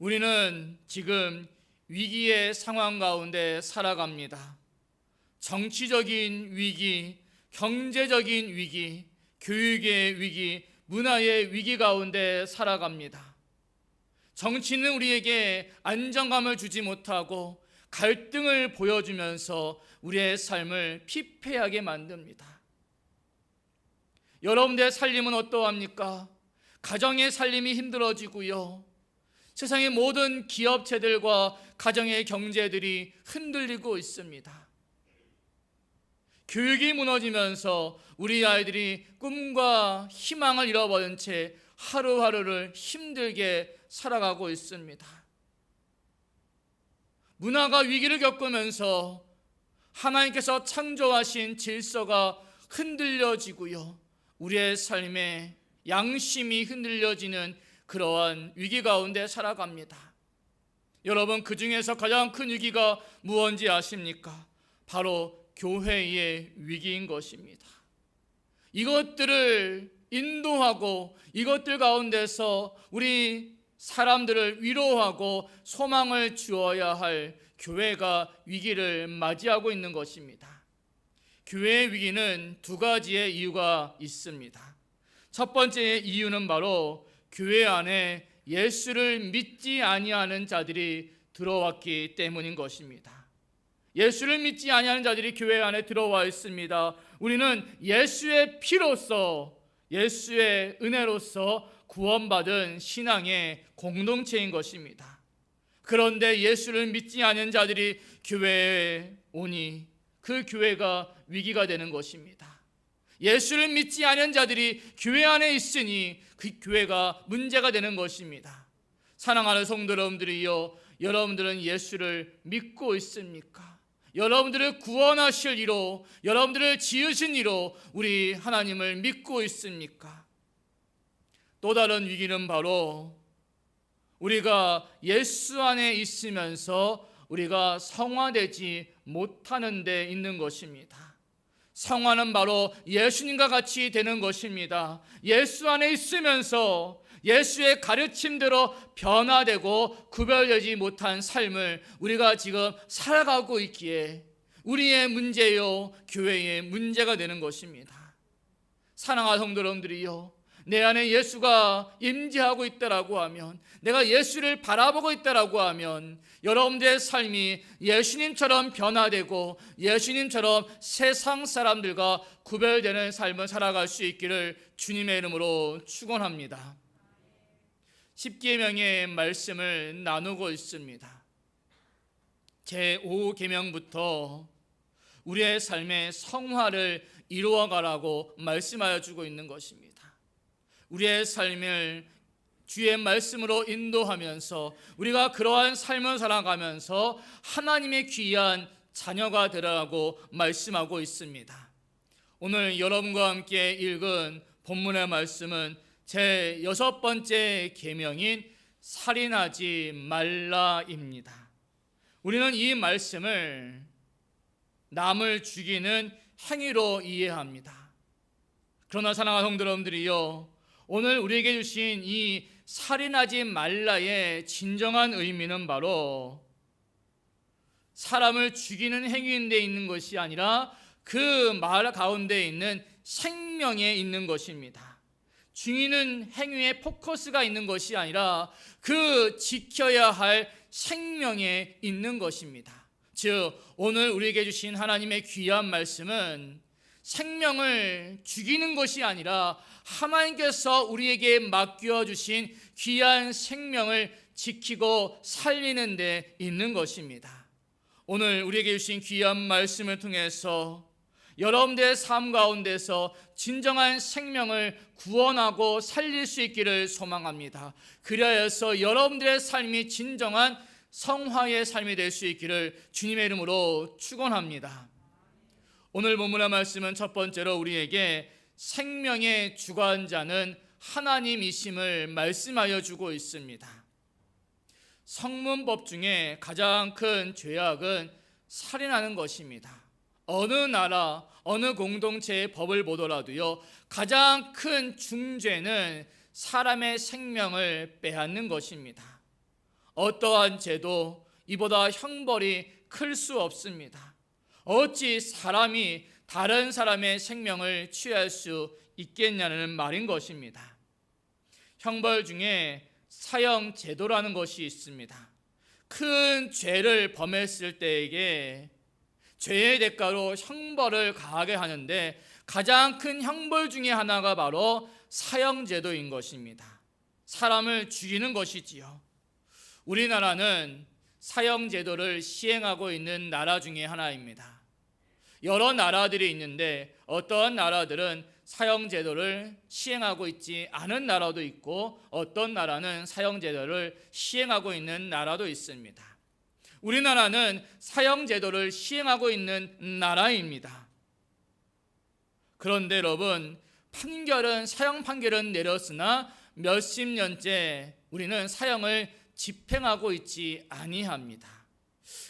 우리는 지금 위기의 상황 가운데 살아갑니다. 정치적인 위기, 경제적인 위기, 교육의 위기, 문화의 위기 가운데 살아갑니다. 정치는 우리에게 안정감을 주지 못하고 갈등을 보여주면서 우리의 삶을 피폐하게 만듭니다. 여러분들의 살림은 어떠합니까? 가정의 살림이 힘들어지고요. 세상의 모든 기업체들과 가정의 경제들이 흔들리고 있습니다. 교육이 무너지면서 우리 아이들이 꿈과 희망을 잃어버린 채 하루하루를 힘들게 살아가고 있습니다. 문화가 위기를 겪으면서 하나님께서 창조하신 질서가 흔들려지고요. 우리의 삶에 양심이 흔들려지는 그러한 위기 가운데 살아갑니다. 여러분 그 중에서 가장 큰 위기가 무언지 아십니까? 바로 교회의 위기인 것입니다. 이것들을 인도하고 이것들 가운데서 우리 사람들을 위로하고 소망을 주어야 할 교회가 위기를 맞이하고 있는 것입니다. 교회의 위기는 두 가지의 이유가 있습니다. 첫 번째 이유는 바로 교회 안에 예수를 믿지 아니하는 자들이 들어왔기 때문인 것입니다. 예수를 믿지 아니하는 자들이 교회 안에 들어와 있습니다. 우리는 예수의 피로서 예수의 은혜로서 구원받은 신앙의 공동체인 것입니다. 그런데 예수를 믿지 않은 자들이 교회에 오니 그 교회가 위기가 되는 것입니다. 예수를 믿지 않은 자들이 교회 안에 있으니 그 교회가 문제가 되는 것입니다. 사랑하는 성도 여러분들이요, 여러분들은 예수를 믿고 있습니까? 여러분들을 구원하실 이로, 여러분들을 지으신 이로 우리 하나님을 믿고 있습니까? 또 다른 위기는 바로 우리가 예수 안에 있으면서 우리가 성화되지 못하는 데 있는 것입니다. 성화는 바로 예수님과 같이 되는 것입니다. 예수 안에 있으면서 예수의 가르침대로 변화되고 구별되지 못한 삶을 우리가 지금 살아가고 있기에 우리의 문제요, 교회의 문제가 되는 것입니다. 사랑하는 성도 여러분들이요. 내 안에 예수가 임재하고 있다라고 하면 내가 예수를 바라보고 있다라고 하면 여러분들의 삶이 예수님처럼 변화되고 예수님처럼 세상 사람들과 구별되는 삶을 살아갈 수 있기를 주님의 이름으로 축원합니다. 십계명의 말씀을 나누고 있습니다. 제 5 계명부터 우리의 삶의 성화를 이루어가라고 말씀하여 주고 있는 것입니다. 우리의 삶을 주의 말씀으로 인도하면서 우리가 그러한 삶을 살아가면서 하나님의 귀한 자녀가 되라고 말씀하고 있습니다. 오늘 여러분과 함께 읽은 본문의 말씀은 제 여섯 번째 계명인 살인하지 말라입니다. 우리는 이 말씀을 남을 죽이는 행위로 이해합니다. 그러나 사랑하는 성도 여러분들이요 오늘 우리에게 주신 이 살인하지 말라의 진정한 의미는 바로 사람을 죽이는 행위인데 있는 것이 아니라 그 말 가운데 있는 생명에 있는 것입니다. 죽이는 행위에 포커스가 있는 것이 아니라 그 지켜야 할 생명에 있는 것입니다. 즉, 오늘 우리에게 주신 하나님의 귀한 말씀은 생명을 죽이는 것이 아니라 하나님께서 우리에게 맡겨 주신 귀한 생명을 지키고 살리는 데 있는 것입니다. 오늘 우리에게 주신 귀한 말씀을 통해서 여러분들의 삶 가운데서 진정한 생명을 구원하고 살릴 수 있기를 소망합니다. 그리하여서 여러분들의 삶이 진정한 성화의 삶이 될 수 있기를 주님의 이름으로 축원합니다. 오늘 본문의 말씀은 첫 번째로 우리에게 생명의 주관자는 하나님이심을 말씀하여 주고 있습니다. 성문법 중에 가장 큰 죄악은 살인하는 것입니다. 어느 나라, 어느 공동체의 법을 보더라도요, 가장 큰 중죄는 사람의 생명을 빼앗는 것입니다. 어떠한 죄도 이보다 형벌이 클 수 없습니다. 어찌 사람이 다른 사람의 생명을 취할 수 있겠냐는 말인 것입니다. 형벌 중에 사형 제도라는 것이 있습니다. 큰 죄를 범했을 때에게 죄의 대가로 형벌을 가하게 하는데 가장 큰 형벌 중에 하나가 바로 사형 제도인 것입니다. 사람을 죽이는 것이지요. 우리나라는 사형 제도를 시행하고 있는 나라 중에 하나입니다. 여러 나라들이 있는데 어떠한 나라들은 사형 제도를 시행하고 있지 않은 나라도 있고 어떤 나라는 사형 제도를 시행하고 있는 나라도 있습니다. 우리나라는 사형 제도를 시행하고 있는 나라입니다. 그런데 여러분 판결은 사형 판결은 내렸으나 몇십 년째 우리는 사형을 집행하고 있지 아니합니다.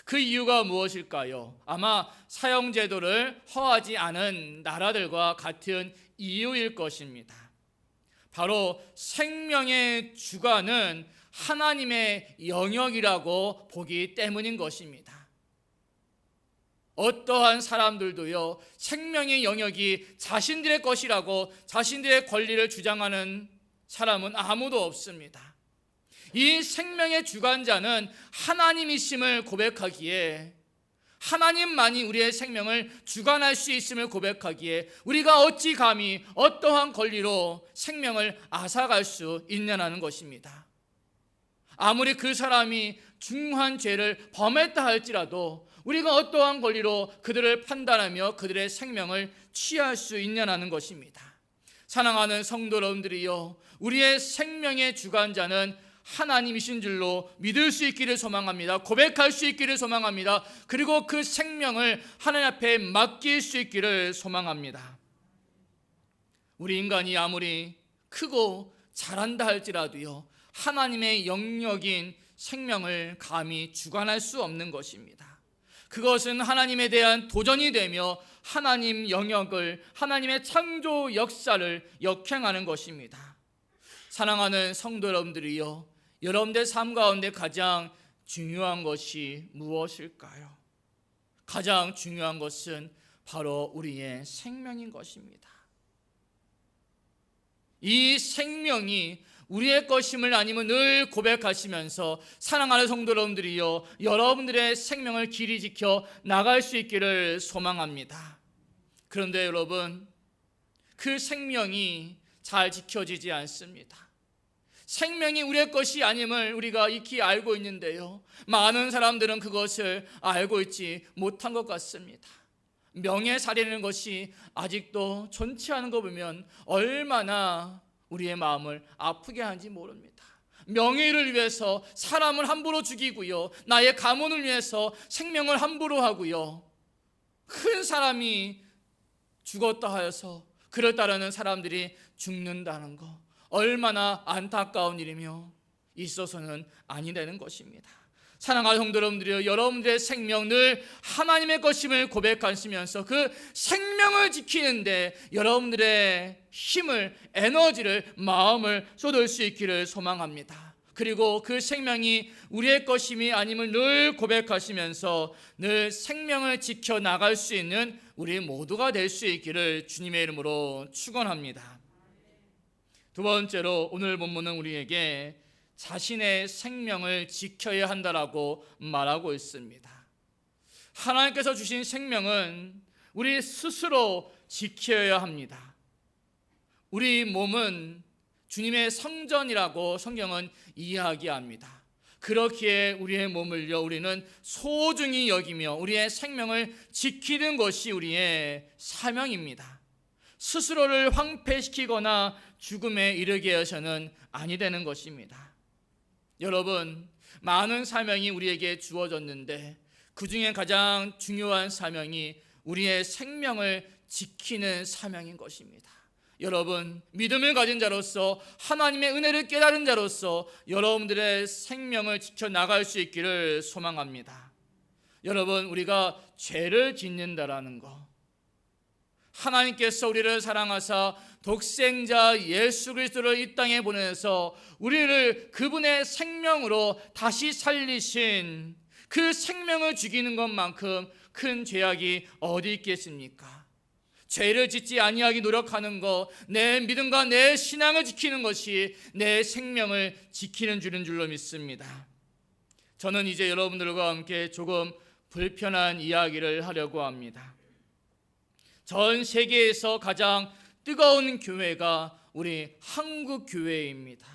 그 이유가 무엇일까요? 아마 사형 제도를 허하지 않은 나라들과 같은 이유일 것입니다. 바로 생명의 주관은 하나님의 영역이라고 보기 때문인 것입니다. 어떠한 사람들도요, 생명의 영역이 자신들의 것이라고 자신들의 권리를 주장하는 사람은 아무도 없습니다. 이 생명의 주관자는 하나님이심을 고백하기에 하나님만이 우리의 생명을 주관할 수 있음을 고백하기에 우리가 어찌 감히 어떠한 권리로 생명을 앗아갈 수 있냐는 것입니다. 아무리 그 사람이 중한 죄를 범했다 할지라도 우리가 어떠한 권리로 그들을 판단하며 그들의 생명을 취할 수 있냐는 것입니다. 사랑하는 성도 여러분들이요, 우리의 생명의 주관자는 하나님이신 줄로 믿을 수 있기를 소망합니다. 고백할 수 있기를 소망합니다. 그리고 그 생명을 하나님 앞에 맡길 수 있기를 소망합니다. 우리 인간이 아무리 크고 잘한다 할지라도요, 하나님의 영역인 생명을 감히 주관할 수 없는 것입니다. 그것은 하나님에 대한 도전이 되며 하나님 영역을 하나님의 창조 역사를 역행하는 것입니다. 사랑하는 성도 여러분들이요. 여러분들 삶 가운데 가장 중요한 것이 무엇일까요? 가장 중요한 것은 바로 우리의 생명인 것입니다. 이 생명이 우리의 것임을 아니면 늘 고백하시면서 사랑하는 성도 여러분들이요 여러분들의 생명을 길이 지켜 나갈 수 있기를 소망합니다. 그런데 여러분 그 생명이 잘 지켜지지 않습니다. 생명이 우리의 것이 아님을 우리가 익히 알고 있는데요. 많은 사람들은 그것을 알고 있지 못한 것 같습니다. 명예살이라는 것이 아직도 존치 않은 거 보면 얼마나 우리의 마음을 아프게 하는지 모릅니다. 명예를 위해서 사람을 함부로 죽이고요. 나의 가문을 위해서 생명을 함부로 하고요. 큰 사람이 죽었다 하여서 그를 따르는 사람들이 죽는다는 거 얼마나 안타까운 일이며 있어서는 아니 되는 것입니다. 사랑하는 성도 여러분들이요 여러분들의 생명 늘 하나님의 것임을 고백하시면서 그 생명을 지키는데 여러분들의 힘을 에너지를 마음을 쏟을 수 있기를 소망합니다. 그리고 그 생명이 우리의 것임이 아님을 늘 고백하시면서 늘 생명을 지켜 나갈 수 있는 우리 모두가 될 수 있기를 주님의 이름으로 축원합니다. 두 번째로 오늘 본문은 우리에게 자신의 생명을 지켜야 한다라고 말하고 있습니다. 하나님께서 주신 생명은 우리 스스로 지켜야 합니다. 우리 몸은 주님의 성전이라고 성경은 이야기합니다. 그렇기에 우리의 몸을요, 우리는 소중히 여기며 우리의 생명을 지키는 것이 우리의 사명입니다. 스스로를 황폐시키거나 죽음에 이르게 해서는 아니 되는 것입니다. 여러분, 많은 사명이 우리에게 주어졌는데 그 중에 가장 중요한 사명이 우리의 생명을 지키는 사명인 것입니다. 여러분, 믿음을 가진 자로서 하나님의 은혜를 깨달은 자로서 여러분들의 생명을 지켜 나갈 수 있기를 소망합니다. 여러분, 우리가 죄를 짓는다라는 거 하나님께서 우리를 사랑하사 독생자 예수 그리스도를 이 땅에 보내서 우리를 그분의 생명으로 다시 살리신 그 생명을 죽이는 것만큼 큰 죄악이 어디 있겠습니까? 죄를 짓지 아니하기 노력하는 것, 내 믿음과 내 신앙을 지키는 것이 내 생명을 지키는 줄인 줄로 믿습니다. 저는 이제 여러분들과 함께 조금 불편한 이야기를 하려고 합니다. 전 세계에서 가장 뜨거운 교회가 우리 한국 교회입니다.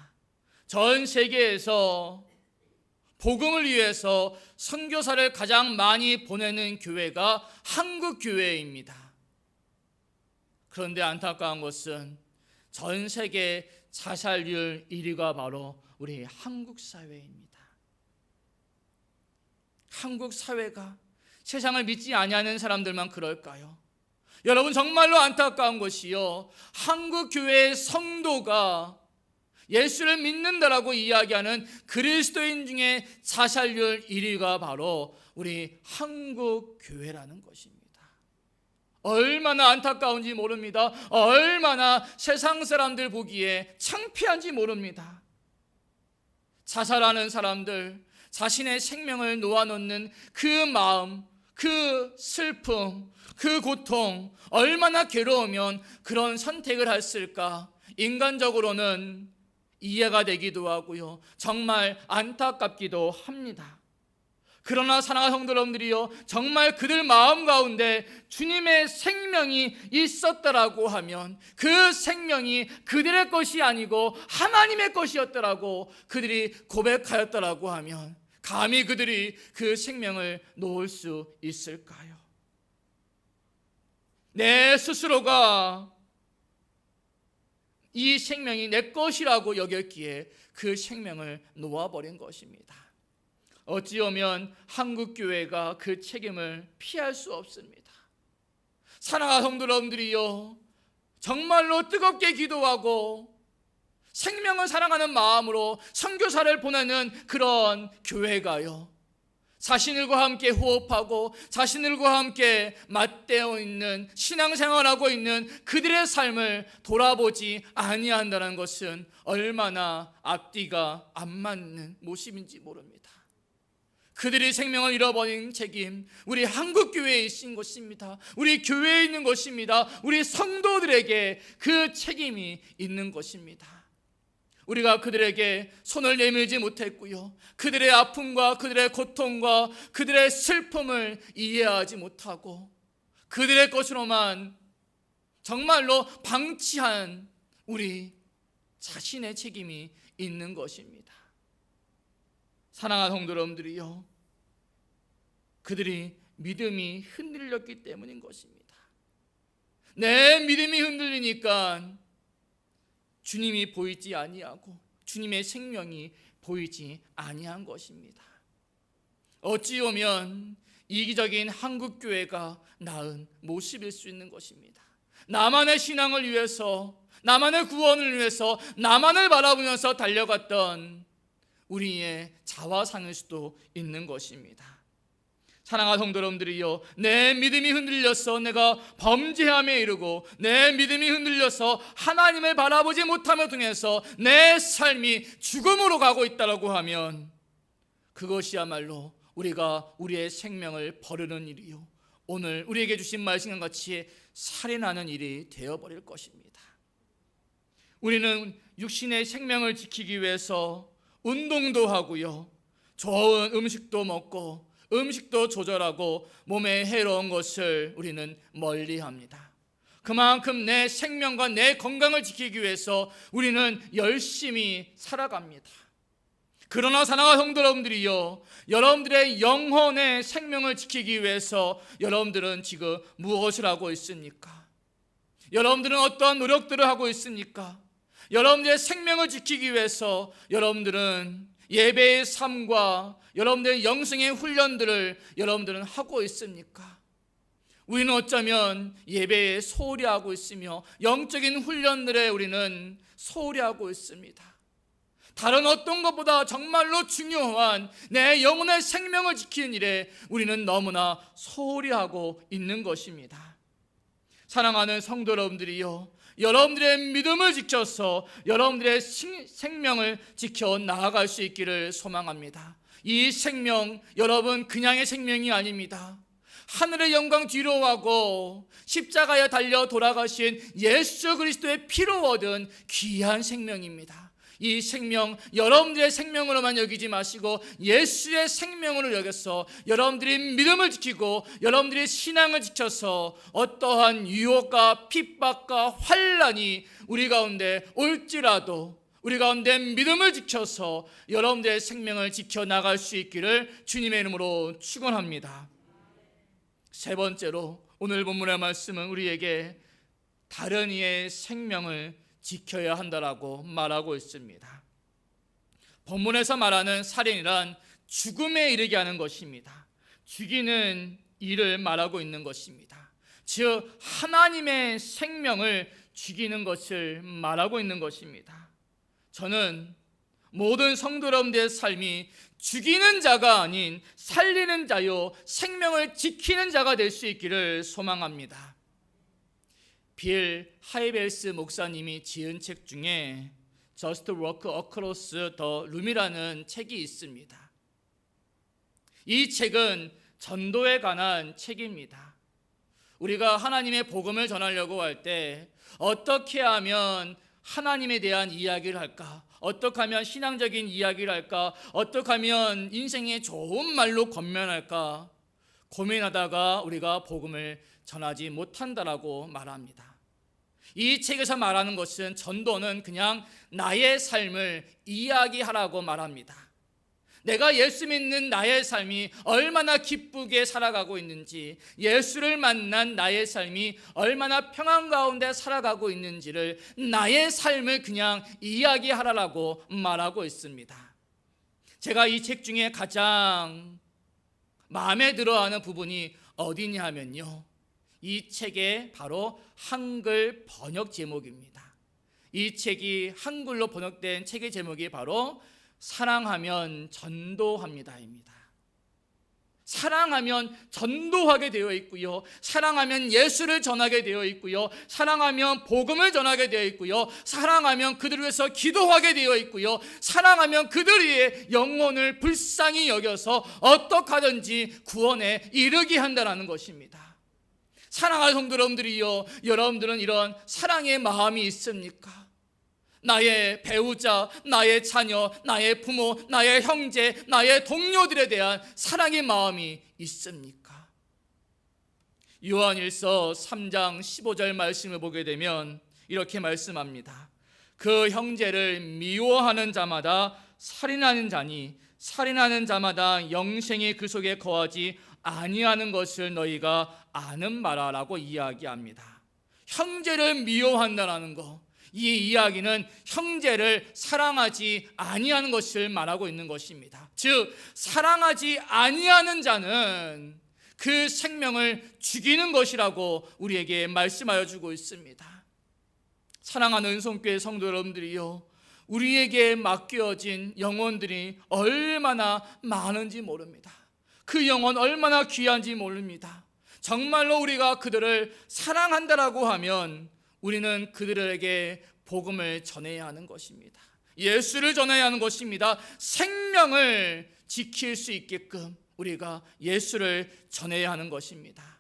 전 세계에서 복음을 위해서 선교사를 가장 많이 보내는 교회가 한국 교회입니다. 그런데 안타까운 것은 전 세계 자살률 1위가 바로 우리 한국 사회입니다. 한국 사회가 세상을 믿지 아니하는 사람들만 그럴까요? 여러분 정말로 안타까운 것이요. 한국 교회의 성도가 예수를 믿는다라고 이야기하는 그리스도인 중에 자살률 1위가 바로 우리 한국 교회라는 것입니다. 얼마나 안타까운지 모릅니다. 얼마나 세상 사람들 보기에 창피한지 모릅니다. 자살하는 사람들, 자신의 생명을 놓아놓는 그 마음, 그 슬픔, 그 고통, 얼마나 괴로우면 그런 선택을 했을까? 인간적으로는 이해가 되기도 하고요. 정말 안타깝기도 합니다. 그러나 사랑하는 성도 여러분들이요. 정말 그들 마음 가운데 주님의 생명이 있었더라고 하면 그 생명이 그들의 것이 아니고 하나님의 것이었더라고 그들이 고백하였더라고 하면 감히 그들이 그 생명을 놓을 수 있을까요? 내 스스로가 이 생명이 내 것이라고 여겼기에 그 생명을 놓아버린 것입니다. 어찌오면 한국교회가 그 책임을 피할 수 없습니다. 사랑하는 성도 여러분들이요. 정말로 뜨겁게 기도하고 생명을 사랑하는 마음으로 선교사를 보내는 그런 교회가요. 자신들과 함께 호흡하고 자신들과 함께 맞대어 있는 신앙생활하고 있는 그들의 삶을 돌아보지 아니한다는 것은 얼마나 앞뒤가 안 맞는 모습인지 모릅니다. 그들이 생명을 잃어버린 책임 우리 한국 교회에 있는 것입니다. 우리 교회에 있는 것입니다. 우리 성도들에게 그 책임이 있는 것입니다. 우리가 그들에게 손을 내밀지 못했고요. 그들의 아픔과 그들의 고통과 그들의 슬픔을 이해하지 못하고 그들의 것으로만 정말로 방치한 우리 자신의 책임이 있는 것입니다. 사랑하는 성도 여러분들이요. 그들이 믿음이 흔들렸기 때문인 것입니다. 내 믿음이 흔들리니까 주님이 보이지 아니하고 주님의 생명이 보이지 아니한 것입니다. 어찌 보면 이기적인 한국 교회가 나은 모습일 수 있는 것입니다. 나만의 신앙을 위해서 나만의 구원을 위해서 나만을 바라보면서 달려갔던 우리의 자화상일 수도 있는 것입니다. 사랑하는 성도 여러분들이요 내 믿음이 흔들려서 내가 범죄함에 이르고 내 믿음이 흔들려서 하나님을 바라보지 못함을 통해서 내 삶이 죽음으로 가고 있다라고 하면 그것이야말로 우리가 우리의 생명을 버리는 일이요. 오늘 우리에게 주신 말씀과 같이 살인하는 일이 되어 버릴 것입니다. 우리는 육신의 생명을 지키기 위해서 운동도 하고요. 좋은 음식도 먹고 음식도 조절하고 몸에 해로운 것을 우리는 멀리 합니다. 그만큼 내 생명과 내 건강을 지키기 위해서 우리는 열심히 살아갑니다. 그러나 사랑하는 성도 여러분들이요, 여러분들의 영혼의 생명을 지키기 위해서 여러분들은 지금 무엇을 하고 있습니까? 여러분들은 어떠한 노력들을 하고 있습니까? 여러분들의 생명을 지키기 위해서 여러분들은 예배의 삶과 여러분들의 영성의 훈련들을 여러분들은 하고 있습니까? 우리는 어쩌면 예배에 소홀히 하고 있으며 영적인 훈련들에 우리는 소홀히 하고 있습니다. 다른 어떤 것보다 정말로 중요한 내 영혼의 생명을 지키는 일에 우리는 너무나 소홀히 하고 있는 것입니다. 사랑하는 성도 여러분들이요. 여러분들의 믿음을 지켜서 여러분들의 생- 생명을 지켜 나아갈 수 있기를 소망합니다. 이 생명 여러분 그냥의 생명이 아닙니다. 하늘의 영광 뒤로 하고 십자가에 달려 돌아가신 예수 그리스도의 피로 얻은 귀한 생명입니다. 이 생명 여러분들의 생명으로만 여기지 마시고 예수의 생명으로 여겨서 여러분들이 믿음을 지키고 여러분들의 신앙을 지켜서 어떠한 유혹과 핍박과 환란이 우리 가운데 올지라도 우리 가운데 믿음을 지켜서 여러분들의 생명을 지켜 나갈 수 있기를 주님의 이름으로 축원합니다. 세 번째로 오늘 본문의 말씀은 우리에게 다른 이의 생명을 지켜야 한다라고 말하고 있습니다. 본문에서 말하는 살인이란 죽음에 이르게 하는 것입니다. 죽이는 일을 말하고 있는 것입니다. 즉 하나님의 생명을 죽이는 것을 말하고 있는 것입니다. 저는 모든 성도 여러분들의 삶이 죽이는 자가 아닌 살리는 자요 생명을 지키는 자가 될 수 있기를 소망합니다. 빌 하이벨스 목사님이 지은 책 중에 Just Walk Across the Room이라는 책이 있습니다. 이 책은 전도에 관한 책입니다. 우리가 하나님의 복음을 전하려고 할 때 어떻게 하면 하나님에 대한 이야기를 할까? 어떻게 하면 신앙적인 이야기를 할까? 어떻게 하면 인생의 좋은 말로 권면할까? 고민하다가 우리가 복음을 전하지 못한다라고 말합니다. 이 책에서 말하는 것은 전도는 그냥 나의 삶을 이야기하라고 말합니다. 내가 예수 믿는 나의 삶이 얼마나 기쁘게 살아가고 있는지, 예수를 만난 나의 삶이 얼마나 평안 가운데 살아가고 있는지를 나의 삶을 그냥 이야기하라고 말하고 있습니다. 제가 이 책 중에 가장 마음에 들어 하는 부분이 어디냐 하면요. 이 책의 바로 한글 번역 제목입니다. 이 책이 한글로 번역된 책의 제목이 바로 사랑하면 전도합니다입니다. 사랑하면 전도하게 되어 있고요. 사랑하면 예수를 전하게 되어 있고요. 사랑하면 복음을 전하게 되어 있고요. 사랑하면 그들을 위해서 기도하게 되어 있고요. 사랑하면 그들의 영혼을 불쌍히 여겨서 어떻게 하든지 구원에 이르게 한다는 것입니다. 사랑하는 성도 여러분들이요. 여러분들은 이런 사랑의 마음이 있습니까? 나의 배우자, 나의 자녀, 나의 부모, 나의 형제, 나의 동료들에 대한 사랑의 마음이 있습니까? 요한일서 3장 15절 말씀을 보게 되면 이렇게 말씀합니다. 그 형제를 미워하는 자마다 살인하는 자니 살인하는 자마다 영생이 그 속에 거하지 아니하는 것을 너희가 아는 바라라고 이야기합니다. 형제를 미워한다라는 거. 이 이야기는 형제를 사랑하지 아니하는 것을 말하고 있는 것입니다. 즉 사랑하지 아니하는 자는 그 생명을 죽이는 것이라고 우리에게 말씀하여 주고 있습니다. 사랑하는 은송교회 성도 여러분들이요. 우리에게 맡겨진 영혼들이 얼마나 많은지 모릅니다. 그 영혼 얼마나 귀한지 모릅니다. 정말로 우리가 그들을 사랑한다라고 하면 우리는 그들에게 복음을 전해야 하는 것입니다. 예수를 전해야 하는 것입니다. 생명을 지킬 수 있게끔 우리가 예수를 전해야 하는 것입니다.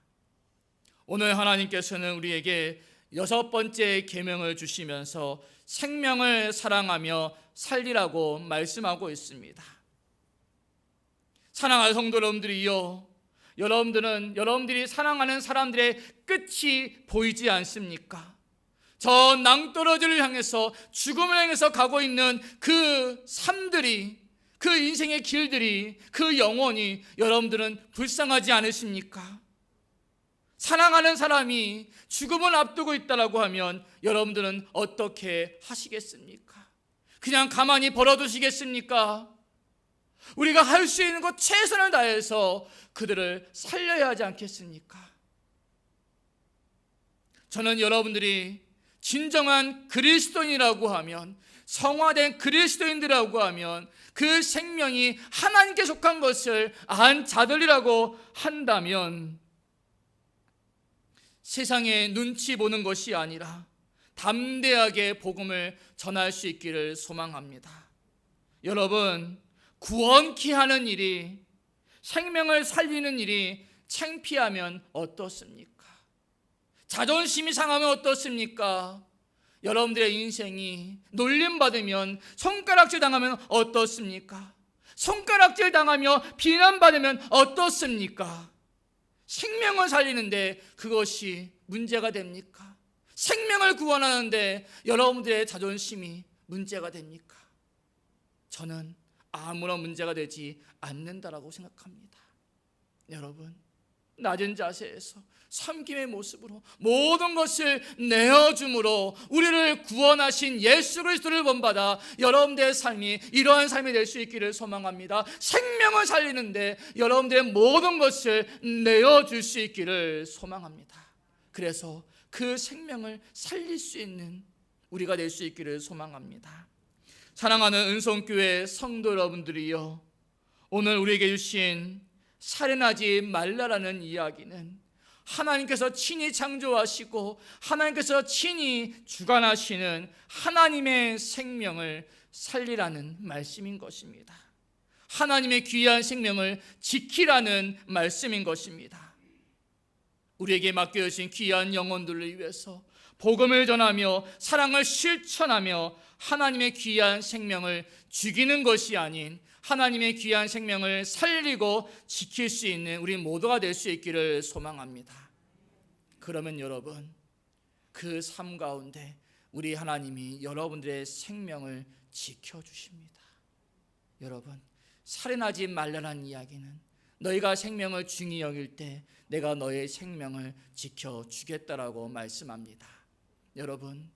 오늘 하나님께서는 우리에게 여섯 번째 계명을 주시면서 생명을 사랑하며 살리라고 말씀하고 있습니다. 사랑하는 성도 여러분들이요. 여러분들은 여러분들이 사랑하는 사람들의 끝이 보이지 않습니까? 저 낭떠러지를 향해서 죽음을 향해서 가고 있는 그 삶들이 그 인생의 길들이 그 영혼이 여러분들은 불쌍하지 않으십니까? 사랑하는 사람이 죽음을 앞두고 있다라고 하면 여러분들은 어떻게 하시겠습니까? 그냥 가만히 벌어두시겠습니까? 우리가 할 수 있는 것 최선을 다해서 그들을 살려야 하지 않겠습니까? 저는 여러분들이 진정한 그리스도인이라고 하면 성화된 그리스도인들이라고 하면 그 생명이 하나님께 속한 것을 안 자들이라고 한다면 세상에 눈치 보는 것이 아니라 담대하게 복음을 전할 수 있기를 소망합니다. 여러분, 구원케 하는 일이 생명을 살리는 일이 창피하면 어떻습니까? 자존심이 상하면 어떻습니까? 여러분들의 인생이 놀림받으면 손가락질 당하면 어떻습니까? 손가락질 당하며 비난받으면 어떻습니까? 생명을 살리는데 그것이 문제가 됩니까? 생명을 구원하는데 여러분들의 자존심이 문제가 됩니까? 저는 아무런 문제가 되지 않는다라고 생각합니다. 여러분, 낮은 자세에서 섬김의 모습으로 모든 것을 내어줌으로 우리를 구원하신 예수 그리스도를 본받아 여러분들의 삶이 이러한 삶이 될 수 있기를 소망합니다. 생명을 살리는데 여러분들의 모든 것을 내어줄 수 있기를 소망합니다. 그래서 그 생명을 살릴 수 있는 우리가 될 수 있기를 소망합니다. 사랑하는 은성교회 성도 여러분들이요. 오늘 우리에게 주신 살인하지 말라라는 이야기는 하나님께서 친히 창조하시고 하나님께서 친히 주관하시는 하나님의 생명을 살리라는 말씀인 것입니다. 하나님의 귀한 생명을 지키라는 말씀인 것입니다. 우리에게 맡겨주신 귀한 영혼들을 위해서 복음을 전하며 사랑을 실천하며 하나님의 귀한 생명을 죽이는 것이 아닌 하나님의 귀한 생명을 살리고 지킬 수 있는 우리 모두가 될 수 있기를 소망합니다. 그러면 여러분 그 삶 가운데 우리 하나님이 여러분들의 생명을 지켜 주십니다. 여러분 살인하지 말라는 이야기는 너희가 생명을 중히 여길 때 내가 너의 생명을 지켜 주겠다라고 말씀합니다. 여러분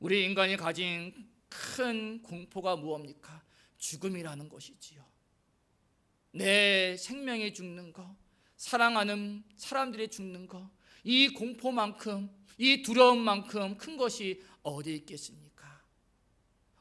우리 인간이 가진 큰 공포가 무엇입니까? 죽음이라는 것이지요. 내 생명이 죽는 거, 사랑하는 사람들이 죽는 거, 이 공포만큼, 이 두려움만큼 큰 것이 어디 있겠습니까?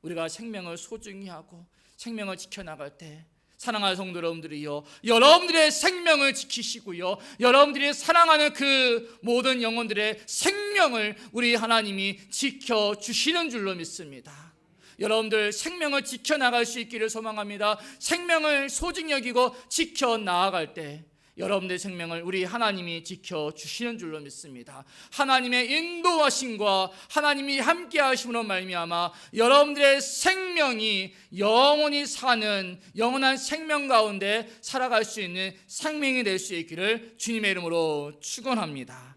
우리가 생명을 소중히 하고 생명을 지켜나갈 때 사랑하는 성도 여러분들이요. 여러분들의 생명을 지키시고요. 여러분들이 사랑하는 그 모든 영혼들의 생명을 우리 하나님이 지켜 주시는 줄로 믿습니다. 여러분들 생명을 지켜 나갈 수 있기를 소망합니다. 생명을 소중히 여기고 지켜 나아갈 때 여러분들의 생명을 우리 하나님이 지켜 주시는 줄로 믿습니다. 하나님의 인도하심과 하나님이 함께 하심으로 말미암아 여러분들의 생명이 영원히 사는 영원한 생명 가운데 살아갈 수 있는 생명이 될 수 있기를 주님의 이름으로 축원합니다.